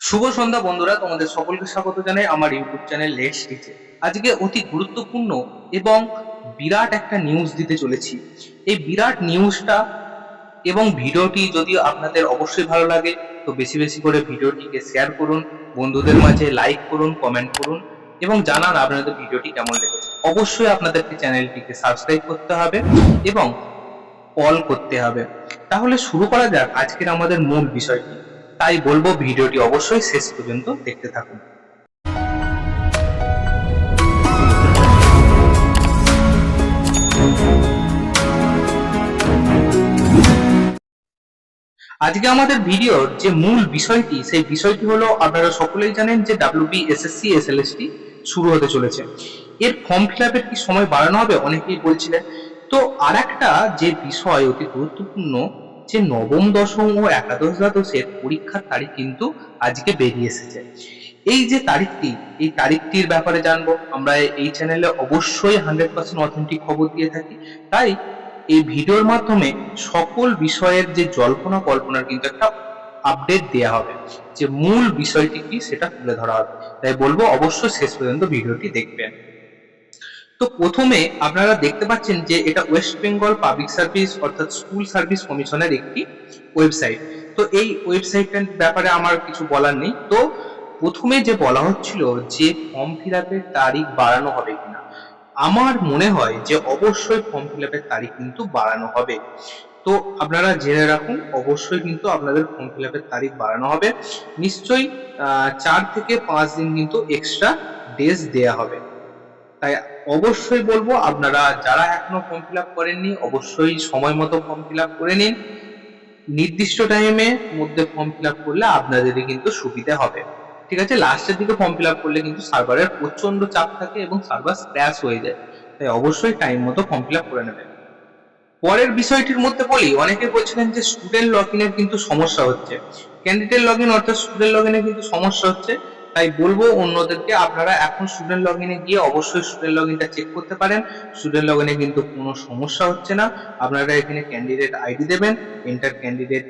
শুভ সন্ধ্যা বন্ধুরা, তোমাদের সকলকে স্বাগত জানাই আমার ইউটিউব চ্যানেল লেট স্টিচে আজকে অতি গুরুত্বপূর্ণ এবং বিরাট একটা নিউজ দিতে চলেছি। এই বিরাট নিউজটা এবং ভিডিওটি যদি আপনাদের অবশ্যই ভালো লাগে, তো বেশি বেশি করে ভিডিওটিকে শেয়ার করুন, বন্ধুদের মাঝে লাইক করুন কমেন্ট করুন, এবং জানান আপনাদের ভিডিওটি কেমন লেগেছে। অবশ্যই আপনাদেরকে চ্যানেলটিকে সাবস্ক্রাইব করতে হবে এবং কল করতে হবে। তাহলে শুরু করা যাক আজকের আমাদের মূল বিষয়টি। তাই বলব ভিডিওটি অবশ্যই শেষ পর্যন্ত দেখতে থাকুন। আজকে আমাদের ভিডিওর যে মূল বিষয়টি, সেই বিষয়টি হলো আপনারা সকলেই জানেন যে ডাব্লিউবি এসএসসি এসএলএসটি শুরু হতে চলেছে। এর ফর্ম ফিল আপের কি সময় বাড়ানো হবে? অনেকেই বলছিলেন। তো আর একটা যে বিষয় অতি গুরুত্বপূর্ণ যে নবম, দশম ও একাদশ দ্বাদশের পরীক্ষার তারিখ কিন্তু আজকে বেরিয়ে এসেছে। এই যে তারিখটি, এই তারিখটির ব্যাপারে জানব। আমরা এই চ্যানেলে অবশ্যই হান্ড্রেড পার্সেন্ট অথেন্টিক খবর দিয়ে থাকি। তাই এই ভিডিওর মাধ্যমে সকল বিষয়ের যে জল্পনা কল্পনার কিন্তু একটা আপডেট দেওয়া হবে। যে মূল বিষয়টি কি সেটা তুলে ধরা হবে। তাই বলব অবশ্যই শেষ পর্যন্ত ভিডিওটি দেখবেন। তো প্রথমে আপনারা দেখতে পাচ্ছেন যে এটা ওয়েস্ট বেঙ্গল পাবলিক সার্ভিস অর্থাৎ স্কুল সার্ভিস কমিশনের একটি ওয়েবসাইট তো এই ওয়েবসাইটটার ব্যাপারে আমার কিছু বলার নেই। তো প্রথমে যে বলা হচ্ছিল যে ফর্ম ফিল আপের তারিখ বাড়ানো হবে কিনা, আমার মনে হয় যে অবশ্যই ফর্ম ফিল আপের তারিখ কিন্তু বাড়ানো হবে। তো আপনারা জেনে রাখুন, অবশ্যই কিন্তু আপনাদের ফর্ম ফিল আপের তারিখ বাড়ানো হবে। নিশ্চয়ই চার থেকে পাঁচ দিন কিন্তু এক্সট্রা ডেজ দেয়া হবে। তাই অবশ্যই বলব, আপনারা যারা এখনও ফর্ম ফিল আপ করেননি, অবশ্যই সময় মতো ফর্ম ফিল আপ করে নিন। নির্দিষ্ট টাইমে মধ্যে ফর্ম ফিল আপ করলে আপনাদেরই কিন্তু সুবিধা হবে। ঠিক আছে? লাস্টের দিকে ফর্ম ফিল আপ করলে কিন্তু সার্ভারের প্রচণ্ড চাপ থাকে এবং সার্ভার ক্র্যাশ হয়ে যায়। তাই অবশ্যই টাইম মতো ফর্ম ফিল আপ করে নেবেন। পরের বিষয়টির মধ্যে বলি, অনেকে বলছিলেন যে স্টুডেন্ট লগ ইনের কিন্তু সমস্যা হচ্ছে। ক্যান্ডিডেট লগ ইন অর্থাৎ স্টুডেন্ট লগ কিন্তু সমস্যা হচ্ছে। তাই বলব অন্যদেরকে আপনারা এখন স্টুডেন্ট লগ ইনে গিয়ে অবশ্যই স্টুডেন্ট লগ ইনটা চেক করতে পারেন। স্টুডেন্ট লগ ইনে কিন্তু কোনো সমস্যা হচ্ছে না। আপনারা এখানে ক্যান্ডিডেট আইডি দেবেন এন্টার ক্যান্ডিডেট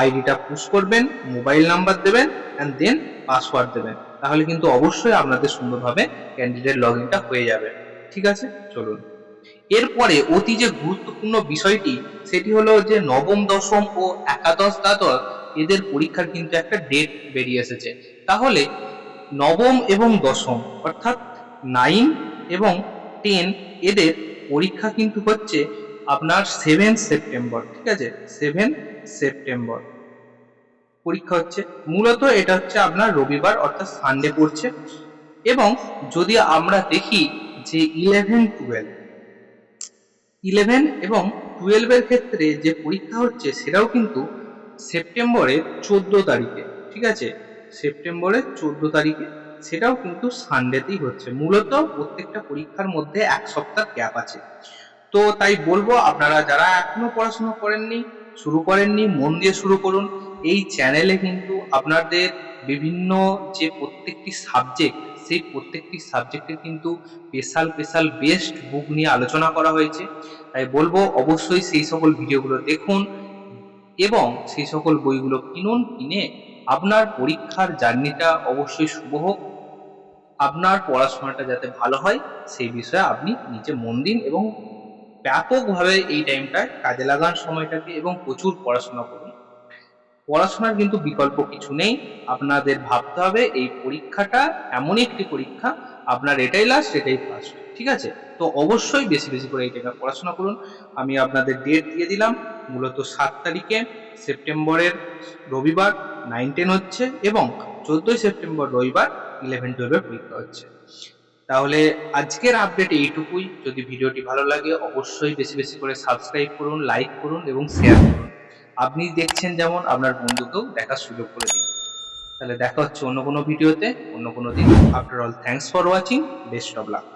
আইডিটা পুশ করবেন মোবাইল নাম্বার দেবেন অ্যান্ড দেন পাসওয়ার্ড দেবেন। তাহলে কিন্তু অবশ্যই আপনাদের সুন্দরভাবে ক্যান্ডিডেট লগ ইনটা হয়ে যাবে। ঠিক আছে? চলুন। এরপরে অতি যে গুরুত্বপূর্ণ বিষয়টি, সেটি হলো যে নবম, দশম ও একাদশ দ্বাদশ এদের পরীক্ষার কিন্তু একটা ডেট বেরিয়ে এসেছে। তাহলে নবম এবং দশম, অর্থাৎ নাইন এবং টেন এদের পরীক্ষা কিন্তু হচ্ছে আপনার সেভেন সেপ্টেম্বর ঠিক আছে? সেভেন সেপ্টেম্বর পরীক্ষা হচ্ছে, মূলত এটা হচ্ছে আপনার রবিবার, অর্থাৎ সানডে পড়ছে। এবং যদি আমরা দেখি যে ইলেভেন টুয়েলভ ইলেভেন এবং টুয়েলভের ক্ষেত্রে যে পরীক্ষা হচ্ছে, সেটাও কিন্তু সেপ্টেম্বরের চোদ্দ তারিখে, ঠিক আছে? সেপ্টেম্বরের চোদ্দ তারিখে। সেটাও কিন্তু সানডেতেই হচ্ছে। মূলত প্রত্যেকটা পরীক্ষার মধ্যে এক সপ্তাহ গ্যাপ আছে। তো তাই বলব, আপনারা যারা এখনও পড়াশোনা করেননি, শুরু করেননি, মন দিয়ে শুরু করুন। এই চ্যানেলে কিন্তু আপনাদের বিভিন্ন যে প্রত্যেকটি সাবজেক্ট সেই প্রত্যেকটি সাবজেক্টের কিন্তু স্পেশাল স্পেশাল বেস্ট বুক নিয়ে আলোচনা করা হয়েছে। তাই বলব, অবশ্যই সেই সকল ভিডিওগুলো দেখুন। এবং সেই সকল বইগুলো কিনুন, কিনে আপনার পরীক্ষার জার্নিটা অবশ্যই শুভ হোক। আপনার পড়াশোনাটা যাতে ভালো হয়, সেই বিষয়ে আপনি নিজে মন দিন এবং ব্যাপকভাবে এই টাইমটায় কাজে লাগান সময়টাকে এবং প্রচুর পড়াশোনা করুন। পড়াশোনার কিন্তু বিকল্প কিছু নেই, আপনাদের ভাবতে হবে এই পরীক্ষাটা এমনই একটি পরীক্ষা, আপনার এটাই লাস্ট এটাই ফার্স্ট ঠিক আছে? তো অবশ্যই বেশি বেশি করে এই টাইমে পড়াশোনা করুন। আমি আপনাদের ডেট দিয়ে দিলাম। মূলত সাত তারিখে, সেপ্টেম্বরের রবিবার নাইন টেন হচ্ছে এবং চোদ্দোই সেপ্টেম্বর রবিবার ইলেভেন টুয়েলভের পরীক্ষা হচ্ছে। তাহলে আজকের আপডেট এইটুকুই। যদি ভিডিওটি ভালো লাগে, অবশ্যই বেশি বেশি করে সাবস্ক্রাইব করুন লাইক করুন এবং শেয়ার করুন। আপনি দেখছেন যেমন, আপনার বন্ধুকেও দেখার সুযোগ করে দিন। তাহলে দেখা হচ্ছে অন্য কোনো ভিডিওতে। অন্য কোনো দিন। After all thanks for watching best of luck